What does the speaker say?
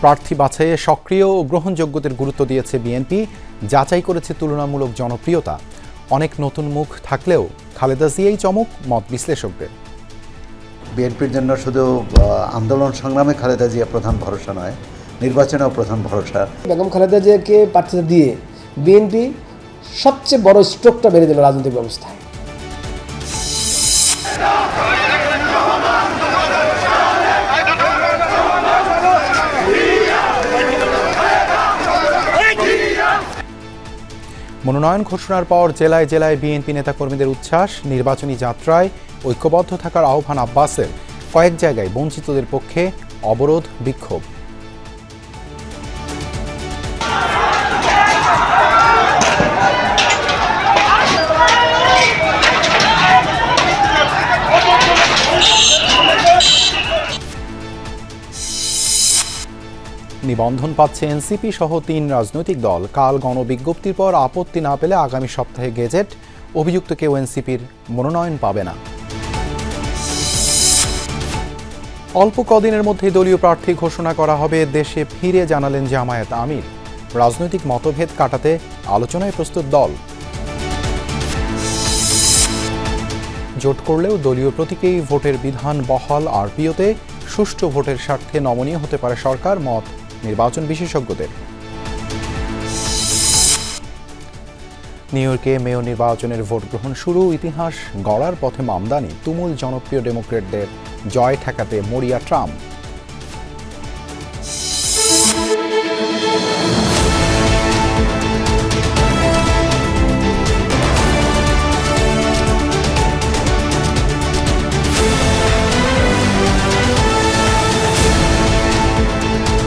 প্রার্থী বাছাইয়ে সক্রিয় ও গ্রহণযোগ্যদের গুরুত্ব দিয়েছে বিএনপি যাচাই করেছে তুলনামূলক জনপ্রিয়তা। অনেক নতুন মুখ থাকলেও খালেদা জিয়াই চমক মত বিশ্লেষকদের। বিএনপির জন্য শুধু আন্দোলন সংগ্রামে খালেদা জিয়া প্রধান ভরসা নয় নির্বাচনেও প্রধান ভরসা। বেগম খালেদা জিয়াকে প্রার্থিতা দিয়ে বিএনপি সবচেয়ে বড় স্ট্রোকটা বেড়ে দিল রাজনৈতিক ব্যবস্থায়। মনোনয়ন ঘোষণার পর জেলায় জেলায় বিএনপি নেতাকর্মীদের উচ্ছ্বাস, নির্বাচনী যাত্রায় ঐক্যবদ্ধ থাকার আহ্বান আব্বাসের। কয়েক জায়গায় বঞ্চিতদের পক্ষে অবরোধ বিক্ষোভ। নিবন্ধন পাচ্ছে এনসিপি সহ তিন রাজনৈতিক দল। কাল গণবিজ্ঞপ্তির পর আপত্তি না পেলে আগামী সপ্তাহে গেজেট। অভিযুক্ত কেউ এনসিপির মনোনয়ন পাবে না। অল্প কদিনের মধ্যেই দলীয় প্রার্থী ঘোষণা করা হবে, দেশে ফিরে জানালেন জামায়াত আমির। রাজনৈতিক মতভেদ কাটাতে আলোচনায় প্রস্তুত দল। জোট করলেও দলীয় প্রতীকেই ভোটের বিধান বহাল আরপিওতে। সুষ্ঠু ভোটের স্বার্থে নমনীয় হতে পারে সরকার, মত নির্বাচন বিশেষজ্ঞদের। নিউ ইয়র্কে মেয়র নির্বাচনের ভোট গ্রহণ শুরু, ইতিহাস গড়ার পথে মামদানি, তুমুল জনপ্রিয় ডেমোক্রেটদের জয় ঠেকাতে মরিয়া ট্রাম্প।